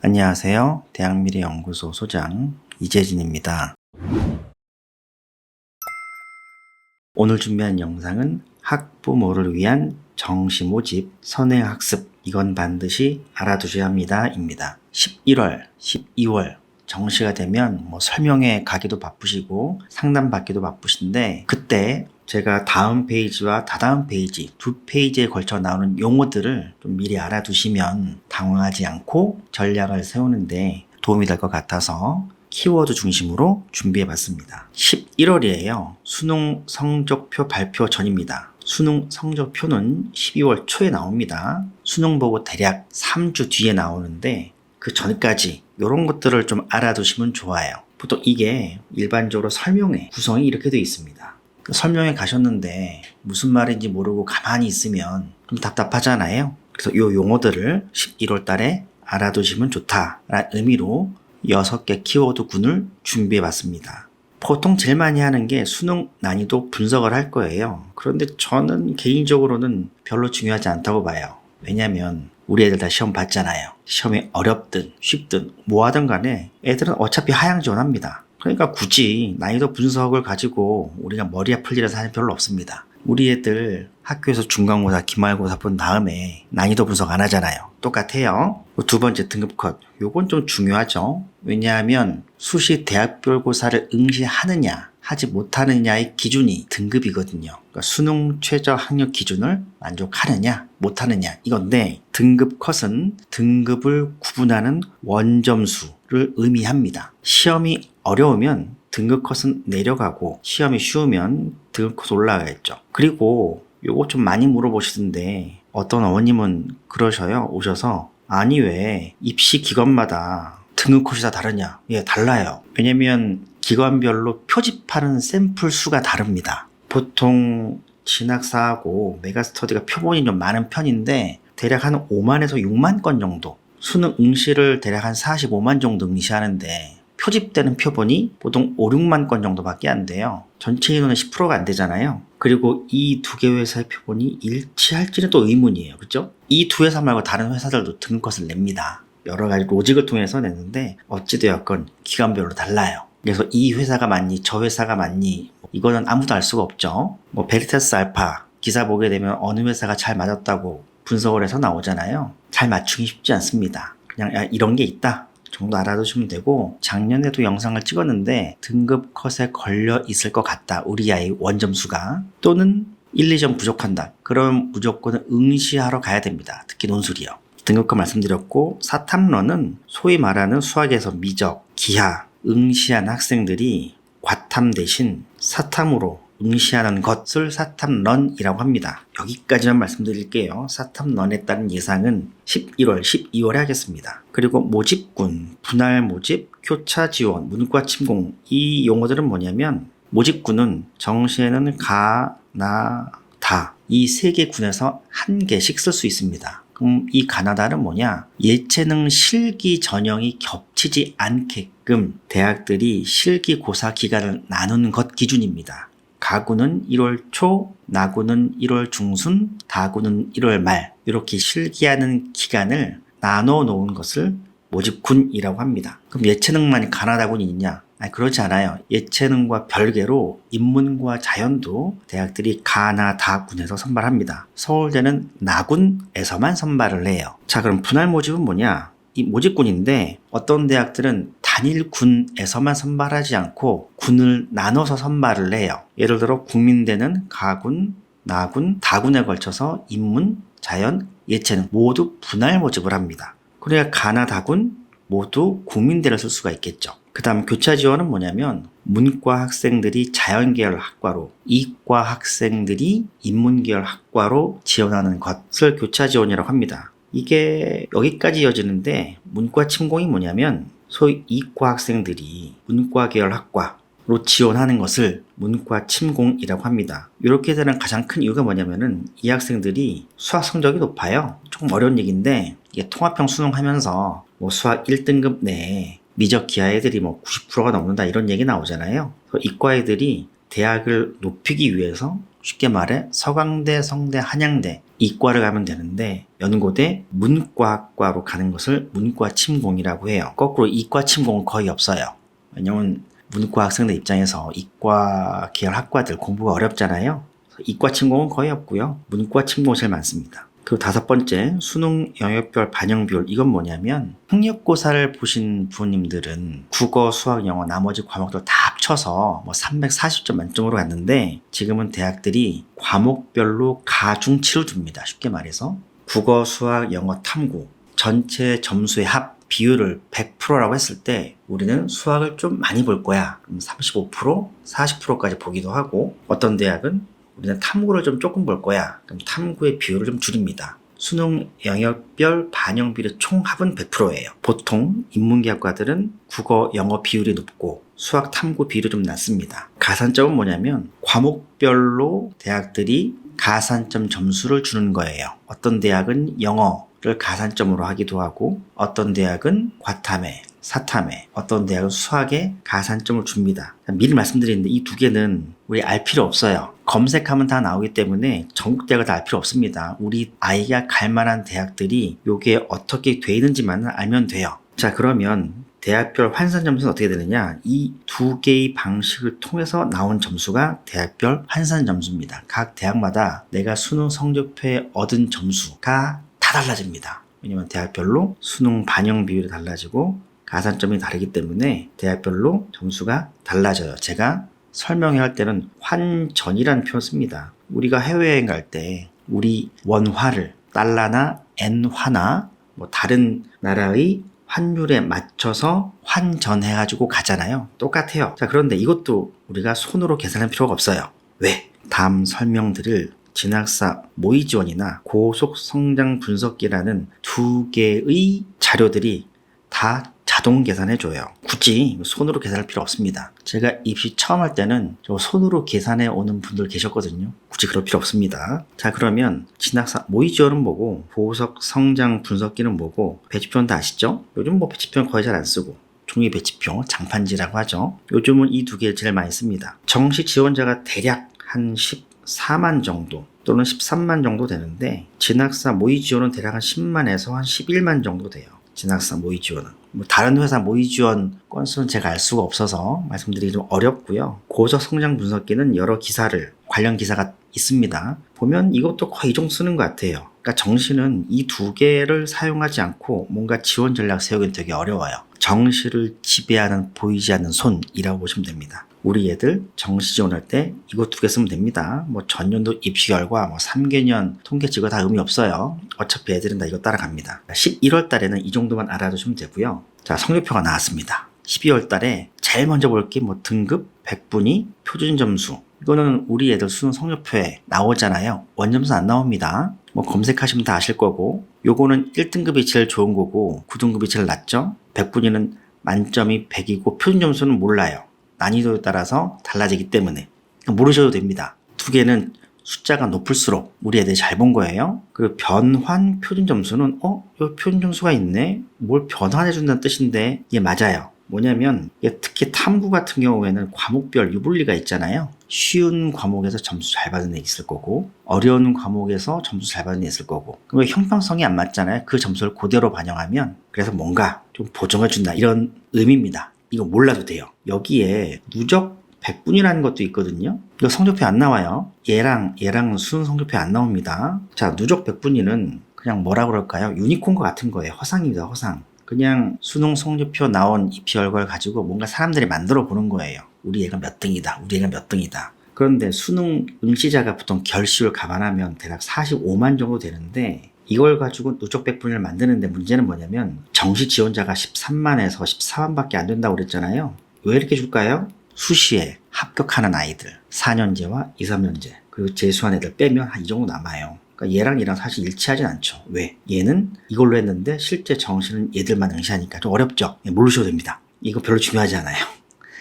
안녕하세요. 대학미래연구소 소장 이재진입니다. 오늘 준비한 영상은 학부모를 위한 정시 모집, 선행 학습, 이건 반드시 알아두셔야 합니다. 입니다. 11월, 12월, 정시가 되면 뭐 설명회 가기도 바쁘시고 상담 받기도 바쁘신데 그때 제가 다음 페이지와 다다음 페이지 두 페이지에 걸쳐 나오는 용어들을 좀 미리 알아두시면 당황하지 않고 전략을 세우는데 도움이 될 것 같아서 키워드 중심으로 준비해 봤습니다. 11월이에요. 수능 성적표 발표 전입니다. 수능 성적표는 12월 초에 나옵니다. 수능 보고 대략 3주 뒤에 나오는데 그 전까지 이런 것들을 좀 알아두시면 좋아요. 보통 이게 일반적으로 설명회 구성이 이렇게 되어 있습니다. 그 설명회 가셨는데 무슨 말인지 모르고 가만히 있으면 좀 답답하잖아요. 그래서 이 용어들을 11월 달에 알아두시면 좋다라는 의미로 6개 키워드 군을 준비해 봤습니다. 보통 제일 많이 하는 게 수능 난이도 분석을 할 거예요. 그런데 저는 개인적으로는 별로 중요하지 않다고 봐요. 왜냐면 우리 애들 다 시험 봤잖아요. 시험이 어렵든 쉽든 뭐 하든 간에 애들은 어차피 하향 지원합니다. 그러니까 굳이 난이도 분석을 가지고 우리가 머리 아플 일은 사실 별로 없습니다. 우리 애들 학교에서 중간고사, 기말고사 본 다음에 난이도 분석 안 하잖아요. 똑같아요. 두 번째 등급 컷. 요건 좀 중요하죠. 왜냐하면 수시 대학별 고사를 응시하느냐, 하지 못하느냐의 기준이 등급이거든요. 그러니까 수능 최저 학력 기준을 만족하느냐, 못하느냐 이건데 등급 컷은 등급을 구분하는 원점수를 의미합니다. 시험이 어려우면 등급 컷은 내려가고 시험이 쉬우면 등급 컷 올라가겠죠. 그리고 요거 좀 많이 물어보시던데 어떤 어머님은 그러셔요. 오셔서 아니 왜 입시 기관마다 등급 컷이 다 다르냐? 예, 달라요. 왜냐면 기관별로 표집하는 샘플 수가 다릅니다. 보통 진학사하고 메가스터디가 표본이 좀 많은 편인데 대략 한 5만에서 6만 건 정도 수능 응시를 대략 한 45만 정도 응시하는데 표집되는 표본이 보통 5, 6만 건 정도밖에 안 돼요. 전체 인원은 10%가 안 되잖아요. 그리고 이 두 개 회사의 표본이 일치할지는 또 의문이에요. 그죠? 이 두 회사 말고 다른 회사들도 등급컷을 냅니다. 여러 가지 로직을 통해서 내는데 어찌되었건 기관별로 달라요. 그래서 이 회사가 맞니 저 회사가 맞니 이거는 아무도 알 수가 없죠. 뭐 베리타스 알파 기사 보게 되면 어느 회사가 잘 맞았다고 분석을 해서 나오잖아요. 잘 맞추기 쉽지 않습니다. 그냥 야, 이런 게 있다 정도 알아두시면 되고 작년에도 영상을 찍었는데 등급 컷에 걸려 있을 것 같다. 우리 아이 원점수가 또는 1, 2점 부족한다. 그럼 무조건 응시하러 가야 됩니다. 특히 논술이요. 등급컷 말씀드렸고 사탐런은 소위 말하는 수학에서 미적, 기하, 응시한 학생들이 과탐 대신 사탐으로 응시하는 것을 사탐런이라고 합니다. 여기까지만 말씀드릴게요. 사탐런에 따른 예상은 11월, 12월에 하겠습니다. 그리고 모집군, 분할 모집, 교차 지원, 문과 침공 이 용어들은 뭐냐면 모집군은 정시에는 가, 나, 다 이 세 개 군에서 한 개씩 쓸 수 있습니다. 그럼 이 가나다는 뭐냐? 예체능 실기 전형이 겹치지 않게끔 대학들이 실기 고사 기간을 나누는 것 기준입니다. 가구는 1월 초, 나구는 1월 중순, 다구는 1월 말 이렇게 실기하는 기간을 나눠 놓은 것을 모집군이라고 합니다. 그럼 예체능만 가나다군이 있냐? 아니, 그렇지 않아요. 예체능과 별개로 인문과 자연도 대학들이 가나 다군에서 선발합니다. 서울대는 나군에서만 선발을 해요. 자, 그럼 분할 모집은 뭐냐? 이 모집군인데 어떤 대학들은 단일 군에서만 선발하지 않고 군을 나눠서 선발을 해요. 예를 들어 국민대는 가군, 나군, 다군에 걸쳐서 인문, 자연, 예체능 모두 분할 모집을 합니다. 그래야 가나 다군 모두 국민대를 쓸 수가 있겠죠. 그 다음 교차 지원은 뭐냐면 문과 학생들이 자연계열 학과로 이과 학생들이 인문계열 학과로 지원하는 것을 교차 지원이라고 합니다. 이게 여기까지 이어지는데 문과 침공이 뭐냐면 소위 이과 학생들이 문과 계열 학과로 지원하는 것을 문과 침공이라고 합니다. 이렇게 되는 가장 큰 이유가 뭐냐면은 이 학생들이 수학 성적이 높아요. 조금 어려운 얘기인데 이게 통합형 수능하면서 뭐 수학 1등급 내에 미적 기하 애들이 뭐 90%가 넘는다 이런 얘기 나오잖아요. 이과 애들이 대학을 높이기 위해서 쉽게 말해 서강대, 성대, 한양대 이과를 가면 되는데 연고대 문과학과로 가는 것을 문과 침공이라고 해요. 거꾸로 이과 침공은 거의 없어요. 왜냐면 문과 학생들 입장에서 이과 계열 학과들 공부가 어렵잖아요. 이과 침공은 거의 없고요. 문과 침공이 제일 많습니다. 그리고 다섯 번째 수능 영역별 반영 비율 이건 뭐냐면 학력고사를 보신 부모님들은 국어, 수학, 영어 나머지 과목들 다 합쳐서 뭐 340점 만점으로 갔는데 지금은 대학들이 과목별로 가중치를 둡니다. 쉽게 말해서 국어, 수학, 영어, 탐구 전체 점수의 합 비율을 100%라고 했을 때 우리는 수학을 좀 많이 볼 거야. 그럼 35%, 40%까지 보기도 하고 어떤 대학은 우리는 탐구를 좀 조금 볼 거야. 그럼 탐구의 비율을 좀 줄입니다. 수능 영역별 반영 비율의 총합은 100%예요. 보통 인문계학과들은 국어, 영어 비율이 높고 수학 탐구 비율이 좀 낮습니다. 가산점은 뭐냐면 과목별로 대학들이 가산점 점수를 주는 거예요. 어떤 대학은 영어를 가산점으로 하기도 하고 어떤 대학은 과탐에 사탐에 어떤 대학은 수학에 가산점을 줍니다. 미리 말씀드리는데 이 두 개는 우리 알 필요 없어요. 검색하면 다 나오기 때문에 전국 대학을 다 알 필요 없습니다. 우리 아이가 갈 만한 대학들이 요게 어떻게 돼 있는지만 알면 돼요. 자 그러면 대학별 환산 점수는 어떻게 되느냐? 이 두 개의 방식을 통해서 나온 점수가 대학별 환산 점수입니다. 각 대학마다 내가 수능 성적표에 얻은 점수가 다 달라집니다. 왜냐면 대학별로 수능 반영 비율이 달라지고 가산점이 다르기 때문에 대학별로 점수가 달라져요. 제가 설명회 할 때는 환전이라는 표현 씁니다. 우리가 해외여행 갈 때 우리 원화를 달러나 엔화나 뭐 다른 나라의 환율에 맞춰서 환전해가지고 가잖아요. 똑같아요. 자, 그런데 이것도 우리가 손으로 계산할 필요가 없어요. 왜? 다음 설명드릴 진학사 모의 지원이나 고속 성장 분석기라는 두 개의 자료들이 다 자동 계산해줘요. 굳이 손으로 계산할 필요 없습니다. 제가 입시 처음 할 때는 저 손으로 계산해 오는 분들 계셨거든요. 굳이 그럴 필요 없습니다. 자, 그러면 진학사 모의 지원은 뭐고, 보석 성장 분석기는 뭐고, 배치표는 다 아시죠? 요즘 뭐 배치표는 거의 잘 안 쓰고, 종이 배치표, 장판지라고 하죠. 요즘은 이 두 개를 제일 많이 씁니다. 정시 지원자가 대략 한 14만 정도 또는 13만 정도 되는데 진학사 모의 지원은 대략 한 10만에서 한 11만 정도 돼요. 진학사 모의 지원은. 뭐 다른 회사 모의 지원 건수는 제가 알 수가 없어서 말씀드리기 좀 어렵고요. 고적 성장 분석기는 여러 기사를 관련 기사가 있습니다. 보면 이것도 거의 이 쓰는 것 같아요. 그러니까 정시는 이 두 개를 사용하지 않고 뭔가 지원 전략 세우기는 되게 어려워요. 정시를 지배하는 보이지 않는 손이라고 보시면 됩니다. 우리 애들 정시 지원할 때 이거 두 개 쓰면 됩니다. 뭐 전년도 입시 결과, 뭐 3개년 통계 찍어 다 의미 없어요. 어차피 애들은 다 이거 따라갑니다. 11월 달에는 이 정도만 알아두시면 되고요. 자, 성적표가 나왔습니다. 12월 달에 제일 먼저 볼 게 뭐 등급, 백분위, 표준 점수. 이거는 우리 애들 수능 성적표에 나오잖아요. 원점수 안 나옵니다. 뭐 검색하시면 다 아실 거고. 요거는 1등급이 제일 좋은 거고 9등급이 제일 낮죠. 백분위는 만점이 100이고 표준 점수는 몰라요. 난이도에 따라서 달라지기 때문에 모르셔도 됩니다. 두 개는 숫자가 높을수록 우리 애들이 잘 본 거예요. 그리고 변환 표준 점수는 어? 이 표준 점수가 있네? 뭘 변환해 준다는 뜻인데 이게 맞아요. 뭐냐면 특히 탐구 같은 경우에는 과목별 유불리가 있잖아요. 쉬운 과목에서 점수 잘 받은 애 있을 거고 어려운 과목에서 점수 잘 받은 애 있을 거고 그럼 형평성이 안 맞잖아요. 그 점수를 그대로 반영하면 그래서 뭔가 좀 보정해 준다 이런 의미입니다. 이거 몰라도 돼요. 여기에 누적 100분이라는 것도 있거든요. 이거 성적표 안 나와요. 얘랑 얘랑 수능 성적표 안 나옵니다. 자, 누적 100분위는 그냥 뭐라 그럴까요? 유니콘과 같은 거예요. 허상입니다. 허상. 그냥 수능 성적표 나온 입시 결과를 가지고 뭔가 사람들이 만들어 보는 거예요. 우리 애가 몇 등이다. 우리 애가 몇 등이다. 그런데 수능 응시자가 보통 결시를 감안하면 대략 45만 정도 되는데 이걸 가지고 누적 백분위를 만드는데 문제는 뭐냐면 정시 지원자가 13만에서 14만밖에 안 된다고 그랬잖아요. 왜 이렇게 줄까요? 수시에 합격하는 아이들 4년제와 2, 3년제 그리고 재수한 애들 빼면 한 이 정도 남아요. 그러니까 얘랑 얘랑 사실 일치하진 않죠. 왜? 얘는 이걸로 했는데 실제 정시는 얘들만 응시하니까 좀 어렵죠. 예, 모르셔도 됩니다. 이거 별로 중요하지 않아요.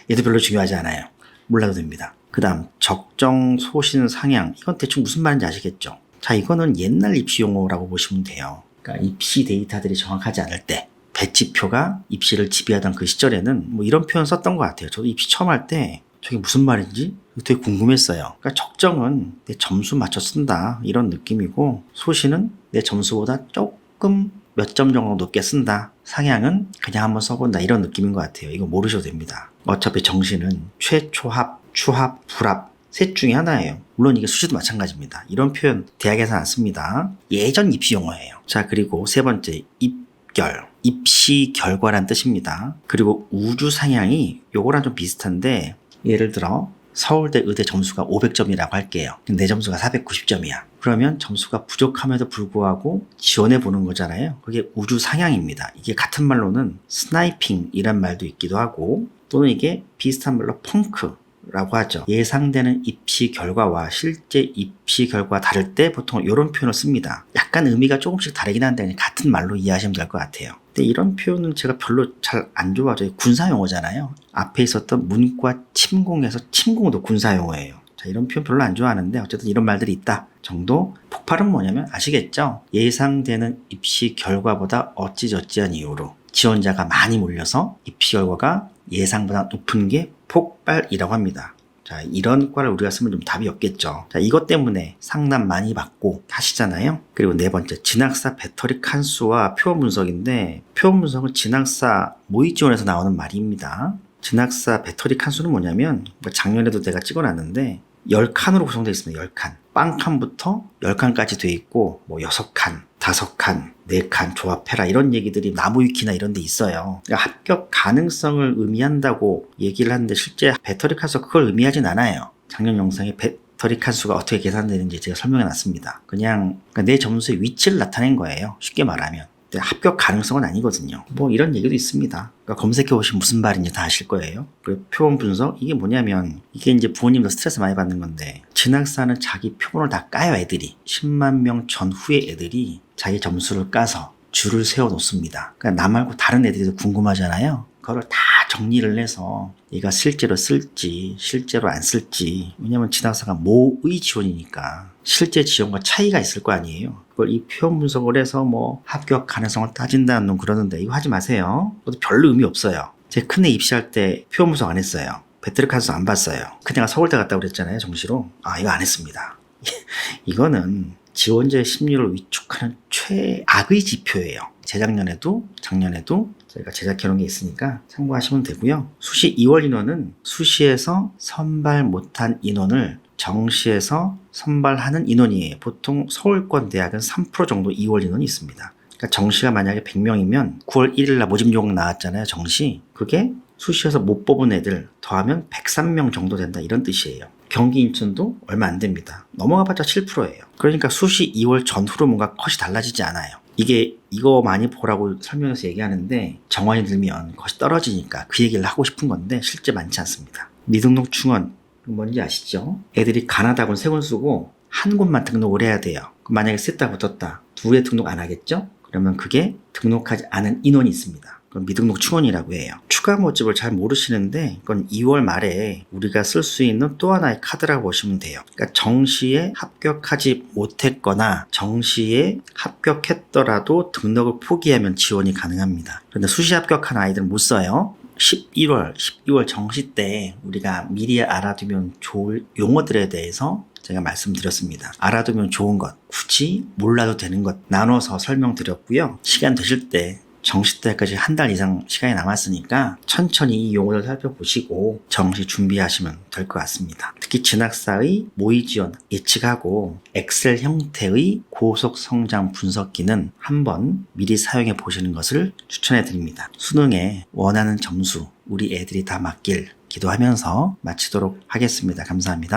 얘도 별로 중요하지 않아요. 몰라도 됩니다. 그 다음 적정 소신 상향 이건 대충 무슨 말인지 아시겠죠? 자 이거는 옛날 입시 용어라고 보시면 돼요. 그러니까 입시 데이터들이 정확하지 않을 때 배치표가 입시를 지배하던 그 시절에는 뭐 이런 표현 썼던 것 같아요. 저도 입시 처음 할 때 저게 무슨 말인지 되게 궁금했어요. 그러니까 적정은 내 점수 맞춰 쓴다 이런 느낌이고 소신은 내내 점수보다 조금 몇 점 정도 높게 쓴다. 상향은 그냥 한번 써본다. 이런 느낌인 것 같아요. 이거 모르셔도 됩니다. 어차피 정시는 최초합, 추합, 불합 셋 중에 하나예요. 물론 이게 수시도 마찬가지입니다. 이런 표현 대학에서 안 씁니다. 예전 입시 용어예요. 자, 그리고 세 번째, 입결. 입시 결과란 뜻입니다. 그리고 우주 상향이 요거랑 좀 비슷한데 예를 들어 서울대 의대 점수가 500점이라고 할게요. 내 점수가 490점이야. 그러면 점수가 부족함에도 불구하고 지원해 보는 거잖아요. 그게 우주 상향입니다. 이게 같은 말로는 스나이핑이란 말도 있기도 하고 또는 이게 비슷한 말로 펑크 라고 하죠. 예상되는 입시 결과와 실제 입시 결과 다를 때 보통 이런 표현을 씁니다. 약간 의미가 조금씩 다르긴 한데 같은 말로 이해하시면 될 것 같아요. 근데 이런 표현은 제가 별로 잘 안 좋아하죠. 군사 용어잖아요. 앞에 있었던 문과 침공에서 침공도 군사 용어예요. 자, 이런 표현 별로 안 좋아하는데 어쨌든 이런 말들이 있다 정도. 폭발은 뭐냐면 아시겠죠? 예상되는 입시 결과보다 어찌저찌한 이유로 지원자가 많이 몰려서 입시 결과가 예상보다 높은 게 폭발이라고 합니다. 자, 이런 과를 우리가 쓰면 좀 답이 없겠죠. 자, 이것 때문에 상담 많이 받고 하시잖아요. 그리고 네 번째, 진학사 배터리 칸수와 표현 분석인데, 표현 분석은 진학사 모의 지원에서 나오는 말입니다. 진학사 배터리 칸수는 뭐냐면, 뭐 작년에도 내가 찍어놨는데, 10칸으로 구성되어 있습니다. 10칸. 빵칸부터 10칸까지 돼 있고, 뭐 6칸, 5칸, 4칸 조합해라 이런 얘기들이 나무위키나 이런 데 있어요. 그러니까 합격 가능성을 의미한다고 얘기를 하는데 실제 배터리 칸수 그걸 의미하진 않아요. 작년 영상에 배터리 칸수가 어떻게 계산되는지 제가 설명해 놨습니다. 그냥 그러니까 내 점수의 위치를 나타낸 거예요. 쉽게 말하면. 근데 합격 가능성은 아니거든요. 뭐 이런 얘기도 있습니다. 그러니까 검색해 보시면 무슨 말인지 다 아실 거예요. 그리고 표본 분석 이게 뭐냐면 이게 이제 부모님도 스트레스 많이 받는 건데 진학사는 자기 표본을 다 까요 애들이 10만 명 전후의 애들이 자기 점수를 까서 줄을 세워 놓습니다. 그러니까 나 말고 다른 애들이 궁금하잖아요. 그거를 다 정리를 해서 얘가 실제로 쓸지 실제로 안 쓸지 왜냐면 진학사가 모의 지원이니까 실제 지원과 차이가 있을 거 아니에요. 그걸 이 표현 분석을 해서 뭐 합격 가능성을 따진다는 놈 그러는데 이거 하지 마세요. 그것도 별로 의미 없어요. 제 큰애 입시할 때 표현 분석 안 했어요. 배터리 칸수 안 봤어요. 큰애가 서울대 갔다고 그랬잖아요. 정시로. 아 이거 안 했습니다. 이거는 지원자의 심리를 위축하는 최악의 지표예요. 재작년에도 작년에도 저희가 제작해 놓은 게 있으니까 참고하시면 되고요. 수시 2월 인원은 수시에서 선발 못한 인원을 정시에서 선발하는 인원이에요. 보통 서울권 대학은 3% 정도 2월 인원이 있습니다. 그러니까 정시가 만약에 100명이면 9월 1일 날 모집 요강 나왔잖아요. 정시. 그게 수시에서 못 뽑은 애들 더하면 103명 정도 된다 이런 뜻이에요. 경기 인천도 얼마 안 됩니다. 넘어가봤자 7%예요. 그러니까 수시 2월 전후로 뭔가 컷이 달라지지 않아요. 이게 이거 많이 보라고 설명해서 얘기하는데 정원이 들면 컷이 떨어지니까 그 얘기를 하고 싶은 건데 실제 많지 않습니다. 미등록 충원 뭔지 아시죠? 애들이 가나다군 세 권 쓰고 한 곳만 등록을 해야 돼요. 만약에 셋 다 붙었다. 두개 등록 안 하겠죠? 그러면 그게 등록하지 않은 인원이 있습니다. 그건 미등록 충원이라고 해요. 추가 모집을 잘 모르시는데 그건 2월 말에 우리가 쓸 수 있는 또 하나의 카드라고 보시면 돼요. 그러니까 정시에 합격하지 못했거나 정시에 합격했더라도 등록을 포기하면 지원이 가능합니다. 그런데 수시 합격한 아이들은 못 써요. 11월, 12월 정시 때 우리가 미리 알아두면 좋을 용어들에 대해서 제가 말씀드렸습니다. 알아두면 좋은 것, 굳이 몰라도 되는 것 나눠서 설명드렸고요. 시간 되실 때 정시 때까지 한 달 이상 시간이 남았으니까 천천히 이 용어를 살펴보시고 정시 준비하시면 될 것 같습니다. 특히 진학사의 모의 지원 예측하고 엑셀 형태의 고속 성장 분석기는 한번 미리 사용해 보시는 것을 추천해 드립니다. 수능에 원하는 점수 우리 애들이 다 맞길 기도하면서 마치도록 하겠습니다. 감사합니다.